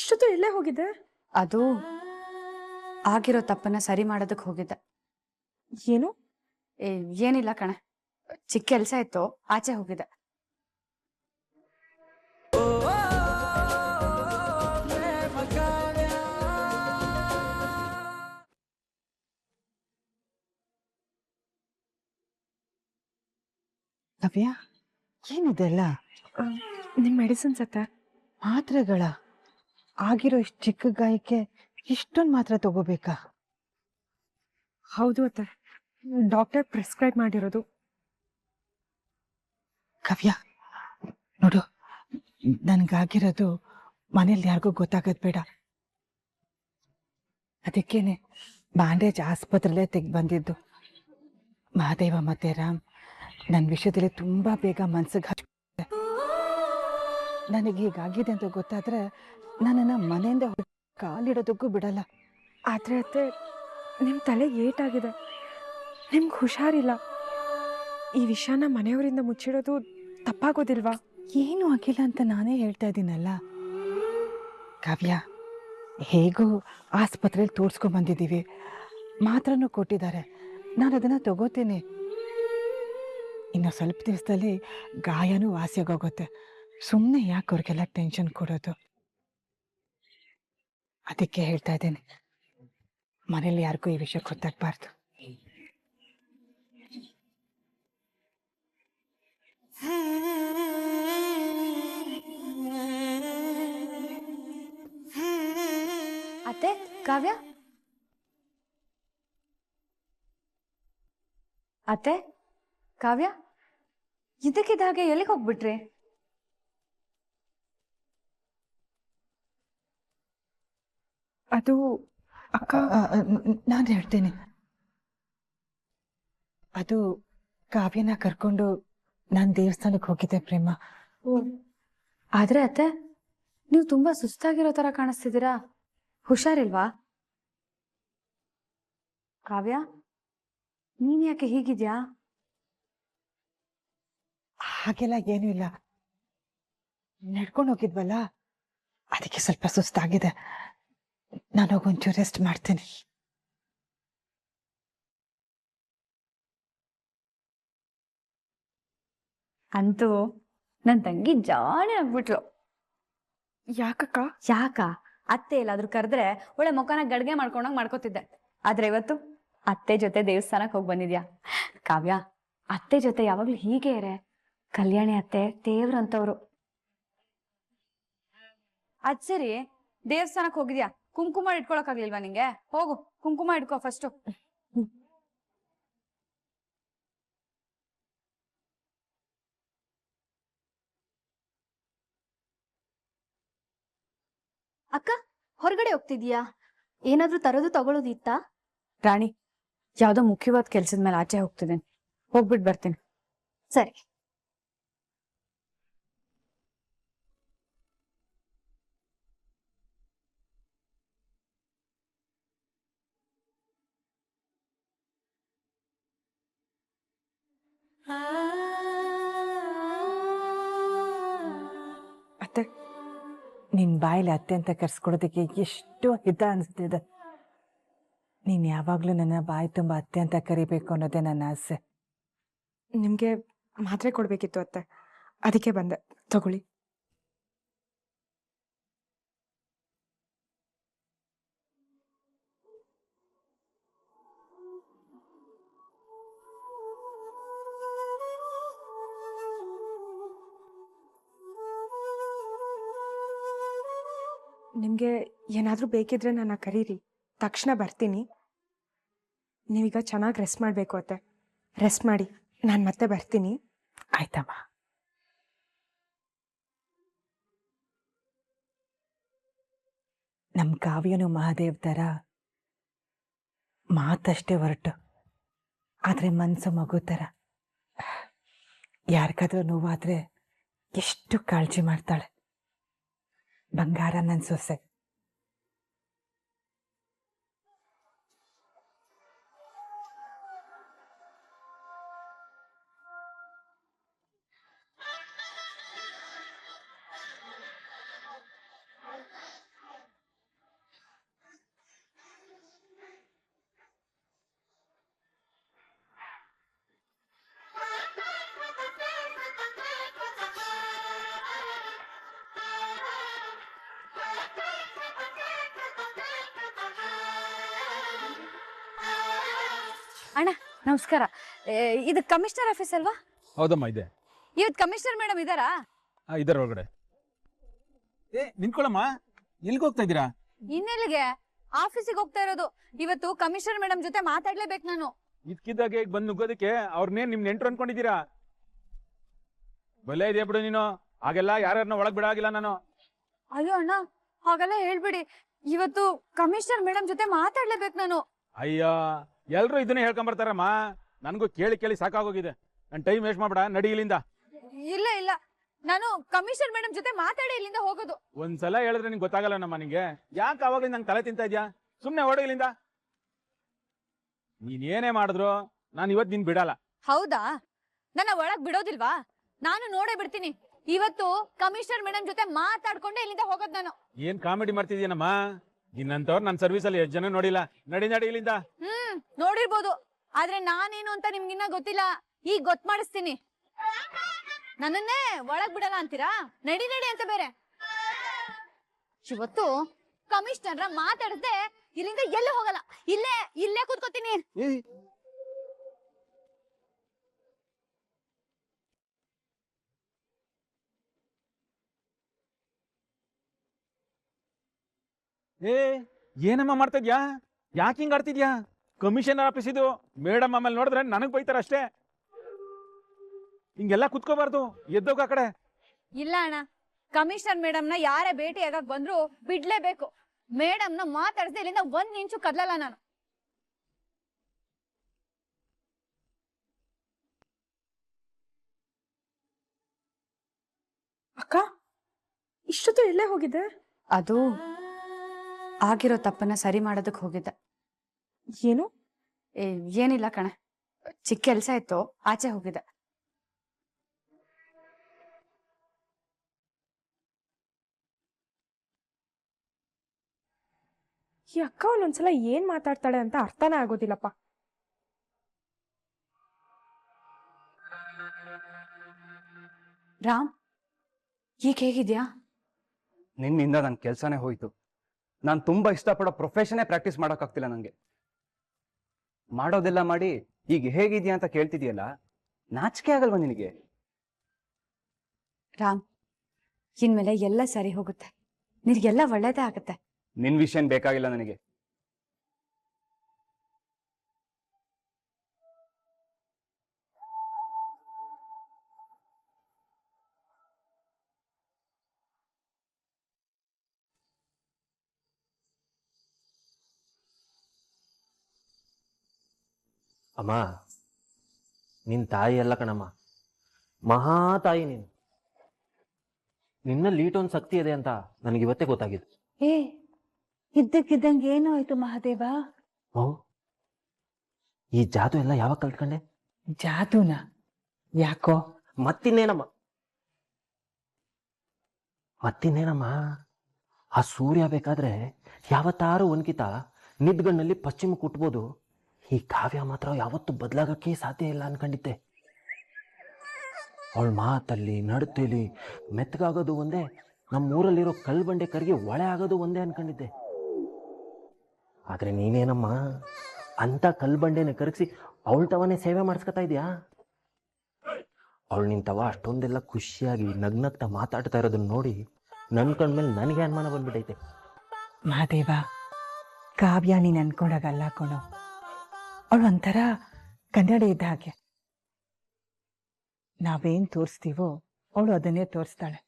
ಇಷ್ಟೊತ್ತು ಎಲ್ಲೇ ಹೋಗಿದ್ದೆ? ಅದು ಆಗಿರೋ ತಪ್ಪನ್ನ ಸರಿ ಮಾಡೋದಕ್ಕೆ ಹೋಗಿದ್ದೆ. ಏನು? ಏ, ಏನಿಲ್ಲ ಕಣೆ. ಚಿಕ್ಕ ಕೆಲಸ ಇತ್ತು ಆಚೆ ಹೋಗಿದ್ದೆ. ನವ್ಯ ಏನಿದೆಲ್ಲ? ನಿಮ್ ಮೆಡಿಸಿನ್ಸ್ ಅತ್ತ. ಮಾತ್ರೆಗಳ. ಆಗಿರೋ ಇಷ್ಟು ಚಿಕ್ಕ ಗಾಯಕ್ಕೆ ಇಷ್ಟೊಂದು ಮಾತ್ರ ತಗೋಬೇಕಾ? ಹೌದು ಅತ್ತೆ. ಡಾಕ್ಟರ್ ಪ್ರಿಸ್ಕ್ರೈಬ್ ಮಾಡಿರೋದು. ಕವ್ಯ ನೋಡು ನನಗಾಗಿರೋದು ಮನೇಲಿ ಯಾರಿಗೂ ಗೊತ್ತಾಗೋದು ಬೇಡ. ಅದಕ್ಕೇನೆ ಬ್ಯಾಂಡೇಜ್ ಆಸ್ಪತ್ರೆಲೇ ತೆಗೆದು ಬಂದಿದ್ದು. ಮಹಾದೇವ ಮತ್ತೆ ರಾಮ್ ನನ್ನ ವಿಷಯದಲ್ಲಿ ತುಂಬ ಬೇಗ ಮನ್ಸಿಗೆ ಹಚ್ಚ ನನಗೆ ಹೀಗಾಗಿದೆ ಅಂತ ಗೊತ್ತಾದ್ರೆ ನನ್ನನ್ನು ಮನೆಯಿಂದ ಕಾಲಿಡೋದಕ್ಕೂ ಬಿಡಲ್ಲ. ಆದರೆ ಅತ್ತೆ ನಿಮ್ಮ ತಲೆಗೆ ಏಟಾಗಿದೆ. ನಿಮ್ಗೆ ಹುಷಾರಿಲ್ಲ. ಈ ವಿಷಯನ ಮನೆಯವರಿಂದ ಮುಚ್ಚಿಡೋದು ತಪ್ಪಾಗೋದಿಲ್ವಾ? ಏನು ಆಗಿಲ್ಲ ಅಂತ ನಾನೇ ಹೇಳ್ತಾ ಇದ್ದೀನಲ್ಲ. ಕಾವ್ಯ ಹೇಗೂ ಆಸ್ಪತ್ರೆಯಲ್ಲಿ ತೋರಿಸ್ಕೊಂಬಂದಿದ್ದೀವಿ ಮಾತ್ರನೂ ಕೊಟ್ಟಿದ್ದಾರೆ. ನಾನು ಅದನ್ನು ತಗೋತೀನಿ. ಇನ್ನು ಸ್ವಲ್ಪ ದಿವಸದಲ್ಲಿ ಗಾಯನೂ ವಾಸಿಯಾಗೋಗುತ್ತೆ ಸುಮ್ಮನೆ ಯಾಕೆ ಅವ್ರಿಗೆಲ್ಲ ಟೆನ್ಷನ್ ಕೊಡೋದು? ಅದಕ್ಕೆ ಹೇಳ್ತಾ ಇದ್ದೇನೆ. ಮನೇಲಿ ಯಾರಿಗೂ ಈ ವಿಷಯ ಗೊತ್ತಾಗಬಾರ್ದು. ಅತ್ತೆ, ಕಾವ್ಯ? ಅತ್ತೆ, ಕಾವ್ಯ? ಇದಕ್ಕಿದ್ದ ಹಾಗೆ ಎಲ್ಲಿಗೆ ಹೋಗ್ಬಿಟ್ರಿ? ಅದು ಅಕ್ಕ ನಾನು ಹೇಳ್ತೇನೆ. ಅದು ಕಾವ್ಯನ ಕರ್ಕೊಂಡು ನಾನು ದೇವಸ್ಥಾನಕ್ಕೆ ಹೋಗಿದ್ದೆ ಪ್ರೇಮ. ಆದ್ರೆ ಅತ್ತೆ ನೀವು ತುಂಬಾ ಸುಸ್ತಾಗಿರೋ ತರ ಕಾಣಿಸ್ತಿದ್ದೀರಾ? ಹುಷಾರಿಲ್ವಾ? ಕಾವ್ಯ ನೀನ್ ಯಾಕೆ ಹೀಗಿದ್ಯಾ? ಹಾಗೆಲ್ಲ ಏನೂ ಇಲ್ಲ. ನಡ್ಕೊಂಡು ಹೋಗಿದ್ವಲ್ಲ? ಅದಕ್ಕೆ ಸ್ವಲ್ಪ ಸುಸ್ತಾಗಿದೆ. ನಾನು ಹೋಗೊಂಚೂರು ರೆಸ್ಟ್ ಮಾಡ್ತೀನಿ. ಅಂತೂ ನನ್ ತಂಗಿ ಜಾಣೆ ಆಗ್ಬಿಟ್ಲು. ಯಾಕಕ್ಕ? ಯಾಕ? ಅತ್ತೆ ಎಲ್ಲಾದ್ರೂ ಕರೆದ್ರೆ ಒಳ್ಳೆ ಮುಖನ ಗಡ್ಗೆ ಮಾಡ್ಕೊಂಡಂಗ್ ಮಾಡ್ಕೋತಿದ್ದೆ. ಆದ್ರೆ ಇವತ್ತು ಅತ್ತೆ ಜೊತೆ ದೇವಸ್ಥಾನಕ್ ಹೋಗಿ ಬಂದಿದ್ಯಾ? ಕಾವ್ಯ ಅತ್ತೆ ಜೊತೆ ಯಾವಾಗ್ಲೂ ಹೀಗೆ ಇರೆ. ಕಲ್ಯಾಣಿ ಅತ್ತೆ ದೇವ್ರಂತವ್ರು. ಅದ್ ಸರಿ ದೇವಸ್ಥಾನಕ್ ಹೋಗಿದ್ಯಾ? ಕುಂಕುಮ ಇಟ್ಕೊಳಕ್ ಆಗ್ಲಿಲ್ವಾ ನಿಂಗೆ? ಹೋಗು ಕುಂಕುಮ ಇಟ್ಕೋ ಫಸ್ಟ್ ಅಕ್ಕ ಹೊರಗಡೆ ಹೋಗ್ತಿದ್ಯಾ ಏನಾದ್ರೂ ತರೋದು ತಗೊಳ್ಳೋದು ಇತ್ತಾ? ರಾಣಿ ಯಾವ್ದೋ ಮುಖ್ಯವಾದ ಕೆಲ್ಸದ ಮೇಲೆ ಆಚೆ ಹೋಗ್ತಿದ್ದೇನೆ. ಹೋಗ್ಬಿಟ್ ಬರ್ತೀನಿ. ಸರಿ. ನಿನ್ನ ಬಾಯಲ್ಲಿ ಅತ್ಯಂತ ಅಂತ ಎಷ್ಟು ಹಿತ ಅನಿಸ್ತಿದೆ. ನೀನು ಯಾವಾಗಲೂ ನನ್ನ ಬಾಯಿ ತುಂಬ ಅತ್ಯಂತ ಅಂತ ಕರಿಬೇಕು ಅನ್ನೋದೇ ನನ್ನ ಆಸೆ. ನಿಮಗೆ ಮಾತ್ರೆ ಕೊಡಬೇಕಿತ್ತು ಅತ್ತೆ. ಅದಕ್ಕೆ ಬಂದೆ. ತಗೊಳ್ಳಿ. ನಿಮ್ಗೆ ಏನಾದರೂ ಬೇಕಿದ್ರೆ ನಾನು ಕರೀರಿ. ತಕ್ಷಣ ಬರ್ತೀನಿ. ನೀವೀಗ ಚೆನ್ನಾಗಿ ರೆಸ್ಟ್ ಮಾಡಬೇಕು ಅತ್ತೆ. ರೆಸ್ಟ್ ಮಾಡಿ, ನಾನು ಮತ್ತೆ ಬರ್ತೀನಿ. ಆಯ್ತಮ್ಮ. ನಮ್ಮ ಕಾವ್ಯನು ಮಹಾದೇವ್ ಥರ ಮಾತಷ್ಟೇ ಹೊರಟು. ಆದರೆ ಮನಸ್ಸು ಮಗು ಥರ ಯಾರಿಗಾದ್ರೂ ನೋವಾದರೆ ಎಷ್ಟು ಕಾಳಜಿ ಮಾಡ್ತಾಳೆ. ಬಂಗಾರ ನನ್ನ ಅಣ್ಣ ನಮಸ್ಕಾರ. ಏ, ಇದು ಕಮಿಷನರ್ ಆಫೀಸ್ ಅಲ್ವಾ? ಹೌದಮ್ಮ ಇದೆ. ಇವತ್ತು ಕಮಿಷನರ್ ಮೇಡಮ್ ಇದಾರಾ ಆ, ಇದರ ಒಳಗಡೆ. ಏ ನಿಂತ್ಕೊಳ್ಳಮ್ಮ. ಎಲ್ಲಿಗೆ ಹೋಗ್ತಾ ಇದ್ದೀರಾ? ಇನ್ನೆಲ್ಲಿಗೆ? ಆಫೀಸಿಗೆ ಹೋಗ್ತಾ ಇರೋದು. ಇವತ್ತು ಕಮಿಷನರ್ ಮೇಡಮ್ ಜೊತೆ ಮಾತಾಡ್ಲೇಬೇಕು ನಾನು. ಇದ್ಕಿದ್ದಾಗೆ ಈಗ ಬಂದು ನುಗ್ಗೋದಕ್ಕೆ ಅವ್ರನ್ನೇನ್ ನಿಮ್ ನೆಂಟ್ರು ಅನ್ಕೊಂಡಿದ್ದೀರಾ? ಬಲೆ ಇದೆಯಾ ಬಿಡು ನೀನು. ಹಾಗೆಲ್ಲ ಯಾರ್ಯಾರನ್ನ ಒಳಗ್ ಬಿಡಾಗಿಲ್ಲ ನಾನು. ಅಯ್ಯೋ ಅಣ್ಣ ಹಾಗೆಲ್ಲ ಹೇಳ್ಬಿಡಿ. ಇವತ್ತು ಕಮಿಷನರ್ ಮೇಡಮ್ ಜೊತೆ ಮಾತಾಡ್ಲೇಬೇಕು ನಾನು. ಅಯ್ಯ ಎಲ್ರು ಇದನ್ನೇ ಹೇಳ್ಕೊಂಬರ್ತಾರಮ್ಮ. ನನಗೂ ಕೇಳಿ ಕೇಳಿ ಸಾಕಾಗೋಗಿದೆ. ನನ್ ಟೈಮ್ ವೇಸ್ಟ್ ಮಾಡ್ಬೇಡ ನಡಿ ಇಲ್ಲಿಂದ. ಇಲ್ಲ ಇಲ್ಲ. ನಾನು ಕಮಿಷನ್ ಮೇಡಮ್ ಜೊತೆ ಮಾತಾಡಿ ಇಲ್ಲಿಂದ ಹೋಗೋದು. ಒಂದ್ಸಲ ಹೇಳಿದ್ರೆ ನಿಂಗೆ ಗೊತ್ತಾಗಲ್ಲ ನಮ್ಮ ನಿಂಗೆ. ಯಾಕೆ ಅವಾಗ ನಂಗೆ ತಲೆ ತಿಂತಾ ಇದ್ಯಾ? ಸುಮ್ನೆ ಓಡು ಇಲ್ಲಿಂದ. ನೀನ್ ಏನೇ ಮಾಡಿದ್ರು ನಾನು ಇವತ್ತು ನಿನ್ ಬಿಡಲ್ಲ. ಹೌದಾ? ನನ್ನ ಒಳಗ್ ಬಿಡೋದಿಲ್ವಾ? ನಾನು ನೋಡೇ ಬಿಡ್ತೀನಿ. ಇವತ್ತು ಕಮಿಷನರ್ ಮೇಡಮ್ ಜೊತೆ ಮಾತಾಡ್ಕೊಂಡೆ ಇಲ್ಲಿಂದ ಹೋಗೋದು ನಾನು. ಏನ್ ಕಾಮಿಡಿ ಮಾಡ್ತಿದ್ಯಾನಮ್ಮ ನಿನ್ನಂತವ್ರು ನನ್ನ ಸರ್ವಿಸ್ ಅಲ್ಲಿ ಎಷ್ಟು ಜನ ನೋಡಿಲ್ಲ. ನಡಿ ನಡಿ ಇಲ್ಲಿಂದ. ಹ್ಮ್. ನೋಡಿರ್ಬೋದು. ಆದ್ರೆ ನಾನೇನು ಅಂತ ನಿಮ್ಗಿನ್ನ ಗೊತ್ತಿಲ್ಲ. ಈಗ ಗೊತ್ತ ಮಾಡಿಸ್ತೀನಿ. ನನ್ನನ್ನೇ ಒಳಗ್ ಬಿಡಲ್ಲ ಅಂತೀರಾ? ನಡಿ ನಡಿ ಅಂತ ಬೇರೆ. ಇವತ್ತು ಕಮಿಷನರ್ ಮಾತಾಡದೆ ಇಲ್ಲಿಂದ ಎಲ್ಲೂ ಹೋಗಲ್ಲ. ಇಲ್ಲೇ ಇಲ್ಲೇ ಕೂತ್ಕೋತೀನಿ. ಏ ಏನಮ್ಮ ಮಾಡ್ತಿದ್ಯಾ ಯಾಕೆ ಹಿಂಗ್ ಆಡ್ತಿದ್ಯಾ? ಕಮಿಷನರ್ ಆಫೀಸ್ ಇದು ಮೇಡಮ್ ಆಮೇಲೆ ನೋಡಿದ್ರೆ ನನಗ್ ಬೈತಾರ ಅಷ್ಟೇ. ಹಿಂಗೆಲ್ಲ ಕುತ್ಕೋಬಾರ್ದು ಎದ್ದೋಗ ಆ ಕಡೆ. ಇಲ್ಲ ಅಣ್ಣ ಕಮಿಷನರ್ ಮೇಡಮ್ನ ಯಾರೇ ಭೇಟಿ ಆಗಕ್ ಬಂದ್ರು ಬಿಡ್ಲೇಬೇಕು. ಮೇಡಮ್ನ ಮಾತಾಡ್ದೆ ಇಲ್ಲಿಂದ ಒಂದ್ ಇಂಚು ಕದ್ಲಲ್ಲ ನಾನು. ಅಕ್ಕ ಇಷ್ಟೊತ್ತು ಎಲ್ಲೇ ಹೋಗಿದ್ದೆ? ಅದು ಆಗಿರೋ ತಪ್ಪನ್ನ ಸರಿ ಮಾಡೋದಕ್ಕೆ ಹೋಗಿದ್ದೆ. ಏನು? ಏ, ಏನಿಲ್ಲ ಕಣೆ. ಚಿಕ್ಕ ಕೆಲ್ಸ ಇತ್ತು ಆಚೆ ಹೋಗಿದ್ದೆ. ಈ ಅಕ್ಕ ಒಂದೊಂದ್ಸಲ ಏನ್ ಮಾತಾಡ್ತಾಳೆ ಅಂತ ಅರ್ಥನೇ ಆಗೋದಿಲ್ಲಪ್ಪ. ರಾಮ್ ಈಗ ಹೇಗಿದ್ಯಾ? ನಿನ್ನಿಂದ ನನ್ ಕೆಲಸನೇ ಹೋಯ್ತು. ನಾನು ತುಂಬಾ ಇಷ್ಟಪಡೋ ಪ್ರೊಫೆಷನ್ನೇ ಪ್ರಾಕ್ಟೀಸ್ ಮಾಡೋಕ್ಕಾಗ್ತಿಲ್ಲ ನನಗೆ ಮಾಡೋದೆಲ್ಲ ಮಾಡಿ ಈಗ ಹೇಗಿದ್ಯಾ ಅಂತ ಕೇಳ್ತಿದ್ಯಲ್ಲ ನಾಚಿಕೆ ಆಗಲ್ವಾ ನಿನಗೆ? ರಾಮ್ ಇನ್ಮೇಲೆ ಎಲ್ಲ ಸರಿ ಹೋಗುತ್ತೆ. ನಿನ್ಗೆಲ್ಲ ಒಳ್ಳೇದೇ ಆಗುತ್ತೆ. ನಿನ್ ವಿಷಯನ್ ಬೇಕಾಗಿಲ್ಲ ನನಗೆ. ಅಮ್ಮ ನಿನ್ ತಾಯಿ ಅಲ್ಲ ಕಣಮ್ಮ. ಮಹಾ ತಾಯಿ ನೀನು. ನಿನ್ನಲ್ಲಿ ಈಟೊಂದು ಶಕ್ತಿ ಇದೆ ಅಂತ ನನಗೆ ಇವತ್ತೇ ಗೊತ್ತಾಗಿದೆ ಏ ಇದ್ದಕ್ಕಿದ್ದಂಗೆ ಏನೋ ಆಯ್ತು ಮಹಾದೇವ? ಓ ಈ ಜಾದು ಎಲ್ಲ ಯಾವಾಗ ಕಲ್ತ್ಕೊಂಡೆ ಜಾದೂನ? ಯಾಕೋ? ಮತ್ತಿನ್ನೇನಮ್ಮ? ಮತ್ತಿನ್ನೇನಮ್ಮ? ಆ ಸೂರ್ಯ ಬೇಕಾದ್ರೆ ಯಾವತ್ತಾರು ಒನ್ಕಿತ ನಿದ್ಗಣ್ಣಲ್ಲಿ ಪಶ್ಚಿಮ ಕುಟ್ಬೋದು ಈ ಕಾವ್ಯ ಮಾತ್ರ ಯಾವತ್ತೂ ಬದಲಾಗಕ್ಕೆ ಸಾಧ್ಯ ಇಲ್ಲ ಅನ್ಕೊಂಡಿದ್ದೆ. ಅವಳ ಮಾತಲ್ಲಿ ನಡತೆಲಿ ಮೆತ್ತಗಾಗೋದು ಒಂದೇ ನಮ್ಮ ಊರಲ್ಲಿರೋ ಕಲ್ಬಂಡೆ ಕರಿಗೆ ಒಳೆ ಆಗೋದು ಒಂದೇ ಅನ್ಕೊಂಡಿದ್ದೆ. ಆದರೆ ನೀನೇನಮ್ಮ ಅಂತ ಕಲ್ಬಂಡೆನ ಕರಗಿಸಿ ಅವಳ ತವನೇ ಸೇವೆ ಮಾಡಿಸ್ಕೊತಾ ಇದೆಯಾ ಅವಳು ತವ ಅಷ್ಟೊಂದೆಲ್ಲ ಖುಷಿಯಾಗಿ ನಗ್ನಗ್ತಾ ಮಾತಾಡ್ತಾ ಇರೋದನ್ನ ನೋಡಿ ನನ್ನ ಕಣ್ಮೇಲೆ ನನಗೆ ಅನುಮಾನ ಬಂದ್ಬಿಟ್ಟೈತೆ ಮಹಾದೇವ, ಕಾವ್ಯ ನೀನ್ ಅನ್ಕೊಂಡಾಗಲ್ಲ ಕಣೋ. ಅವಳು ಒಂಥರ ಕನ್ನಡ ಇದ್ದ ಹಾಗೆ. ನಾವೇನ್ ತೋರಿಸ್ತೀವೋ ಅವಳು ಅದನ್ನೇ ತೋರಿಸ್ತಾಳೆ.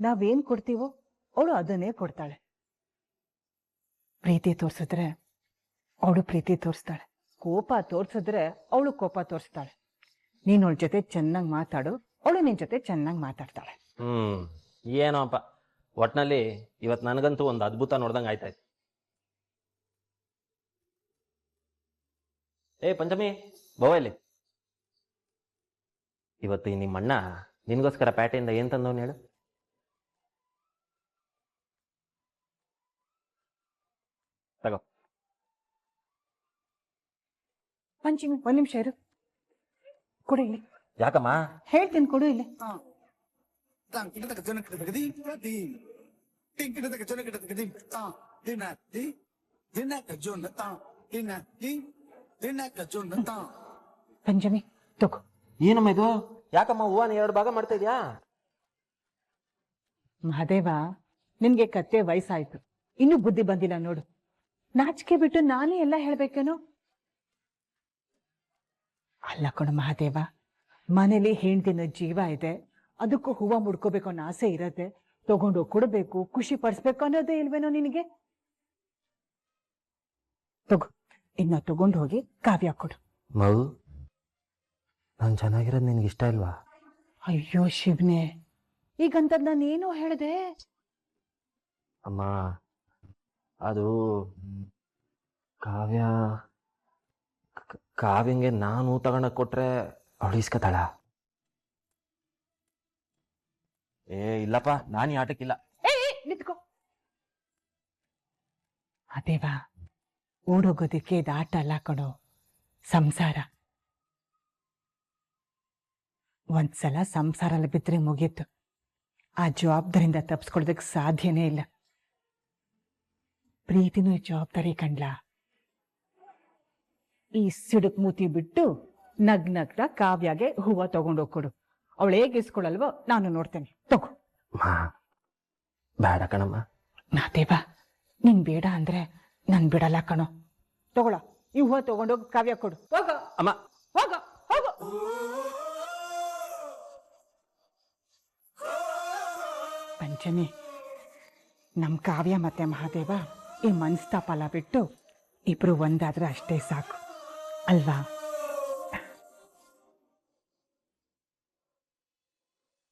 ನಾವೇನ್ ಕೊಡ್ತೀವೋ ಅವಳು ಅದನ್ನೇ ಕೊಡ್ತಾಳೆ. ಪ್ರೀತಿ ತೋರಿಸಿದ್ರೆ ಅವಳು ಪ್ರೀತಿ ತೋರಿಸ್ತಾಳೆ. ಕೋಪ ತೋರಿಸಿದ್ರೆ ಅವಳು ಕೋಪ ತೋರಿಸ್ತಾಳೆ. ನೀನು ಅವಳ ಜೊತೆ ಚೆನ್ನಾಗಿ ಮಾತಾಡು, ಅವಳು ನಿನ್ ಜೊತೆ ಚೆನ್ನಾಗಿ ಮಾತಾಡ್ತಾಳೆ. ಹ್ಮ್ ಏನೋಪ್ಪ ಒಟ್ನಲ್ಲಿ ಇವತ್ತು ನನಗಂತೂ ಒಂದು ಅದ್ಭುತ ನೋಡ್ದಂಗೆ ಆಯ್ತಾಯ್ತು. ಏ ಪಂಚಮಿ ಬವ ಇಲ್ಲಿ ಇವತ್ತು ನಿಮ್ಮ ಅಣ್ಣ ನಿನಗೋಸ್ಕರ ಪ್ಯಾಟೆಯಿಂದ ಏನ್ ತಂದವನು ಹೇಳು? ತಗೋ. ಪಂಚಮಿ ಒಂದ್ ನಿಮಿಷ ಇರು. ಕೊಡು ಇಲ್ಲಿ. ಯಾಕಮ್ಮ? ಹೇಳ್ತೀನಿ ಕೊಡು ಇಲ್ಲಿ. ಪಂಚಮಿ ತಗೋ. ಏನಮ್ಮ ಇದು? ಯಾಕಮ್ಮ ಹೂವನ ಎರಡು ಭಾಗ ಮಾಡ್ತಾ ಇದ್ಯಾ? ಮಹಾದೇವ ನಿನ್ಗೆ ಕತ್ತೆ ವಯಸ್ಸಾಯ್ತು. ಇನ್ನೂ ಬುದ್ಧಿ ಬಂದಿಲ್ಲ ನೋಡು. ನಾಚಿಕೆ ಬಿಟ್ಟು ನಾನೇ ಎಲ್ಲ ಹೇಳ್ಬೇಕೇನೋ? ಅಲ್ಲ ಕಣು ಮಹಾದೇವ ಮನೇಲಿ ಹೆಂಡ್ತಿನ ಜೀವ ಇದೆ. ಅದಕ್ಕೂ ಹೂವ ಮುಡ್ಕೋಬೇಕು ಅನ್ನೋ ಆಸೆ ಇರತ್ತೆ. ತಗೊಂಡು ಕೊಡಬೇಕು ಖುಷಿ ಪಡಿಸ್ಬೇಕು ಅನ್ನೋದೇ ಇಲ್ವೇನೋ ನಿನಗೆ? ತಗೋ. ಇನ್ನ ತಗೊಂಡು ಹೋಗಿ ಕಾವ್ಯ ಕೊಡು. ಮಗು ನಾನು ಚೆನ್ನಾಗಿರೋದು ನಿನ್ಗೆ ಇಷ್ಟ ಇಲ್ವಾ? ಅಯ್ಯೋ ಶಿವನೇ ಈಗಂತ ನಾನೇನು ಹೇಳಿದೆ? ಅಮ್ಮ ಅದು ಕಾವ್ಯ ಕಾವ್ಯಂಗೆ ನಾನು ತಗೊಂಡೋಗ್ ಕೊಟ್ರೆ ಅವಳು ಇಸ್ಕತಾಳ? ಏ ಇಲ್ಲಪ್ಪ ನಾನು ಈ ಆಟಕ್ಕಿಲ್ಲ. ನಿಂತ್ಕೋ. ಅದೇವ ಓಡೋಗೋದಕ್ಕೆ ದಾಟ ಅಲ್ಲ ಕಣೋ. ಸಂಸಾರ. ಒಂದ್ಸಲ ಸಂಸಾರಲ್ಲಿ ಬಿದ್ದರೆ ಮುಗೀತು. ಆ ಜವಾಬ್ದಾರಿಯಿಂದ ತಪ್ಪಿಸ್ಕೊಳ್ಳೋದಕ್ಕೆ ಸಾಧ್ಯನೇ ಇಲ್ಲ. ಪ್ರೀತಿನೂ ಈ ಜವಾಬ್ದಾರಿ ಕಂಡ್ಲ? ಈ ಸಿಡುಕ್ ಮೂತಿ ಬಿಟ್ಟು ನಗ್ ನಗ್ತಾ ಕಾವ್ಯಾಗೆ ಹೂವ ತಗೊಂಡೋಗ್ಕೊಡು. ಅವಳು ಹೇಗೆ ಇಸ್ಕೊಳಲ್ವೋ ನಾನು ನೋಡ್ತೇನೆ. ತಗೋ. ಬೇಡ ಕಣಮ್ಮ. ನಾದೇವ ನಿನ್ ಬೇಡ ಅಂದ್ರೆ ನಾನ್ ಬಿಡಲ್ಲ ಕಣೋ. ತಗೊಳ ಈ ಹೂವ ತಗೊಂಡೋಗಿ ಕಾವ್ಯ ಕೊಡು. ಹೋಗೋ. ಅಮ್ಮ. ಹೋಗೋ. ಹೋಗೋ. ಪಂಚಮಿ ನಮ್ ಕಾವ್ಯ ಮತ್ತೆ ಮಹಾದೇವ ಈ ಮನಸ್ತಾಪಲ ಬಿಟ್ಟು ಇಬ್ರು ಒಂದಾದ್ರೆ ಅಷ್ಟೇ ಸಾಕು. ಅಲ್ವಾ?